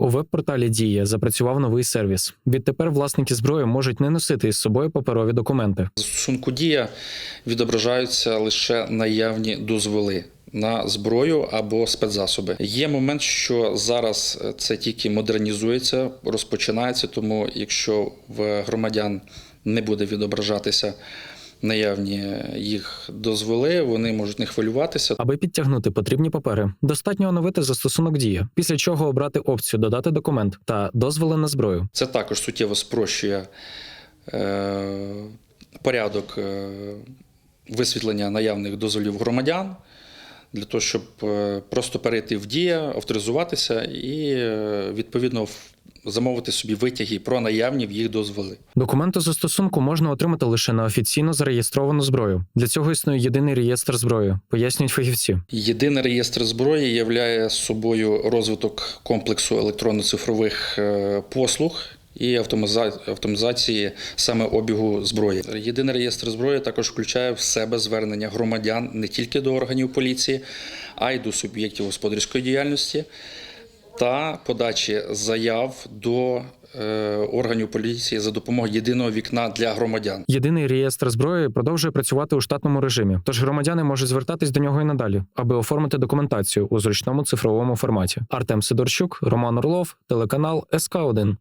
У веб-порталі Дія запрацював новий сервіс. Відтепер власники зброї можуть не носити із собою паперові документи. Застосунку дія відображаються лише наявні дозволи. На зброю або спецзасоби є момент, що зараз це тільки модернізується, розпочинається. Тому, якщо в громадян не буде відображатися наявні їх дозволи, вони можуть не хвилюватися. Аби підтягнути потрібні папери, достатньо оновити застосунок Дія, після чого обрати опцію Додати документ та дозволи на зброю. Це також суттєво спрощує е, порядок е, висвітлення наявних дозволів громадян для того, щоб е, просто перейти в дія, авторизуватися і е, відповідно замовити собі витяги про наявні в їх дозволи. Документи застосунку можна отримати лише на офіційно зареєстровану зброю. Для цього існує єдиний реєстр зброї, пояснюють фахівці. Єдиний реєстр зброї являє собою розвиток комплексу електронно-цифрових е, послуг. І автоматиза- автоматизації саме обігу зброї. Єдиний реєстр зброї також включає в себе звернення громадян не тільки до органів поліції, а й до суб'єктів господарської діяльності та подачі заяв до е, органів поліції за допомогою єдиного вікна для громадян. Єдиний реєстр зброї продовжує працювати у штатному режимі, тож громадяни можуть звертатись до нього і надалі, аби оформити документацію у зручному цифровому форматі. Артем Сидорчук, Роман Орлов, телеканал СК 1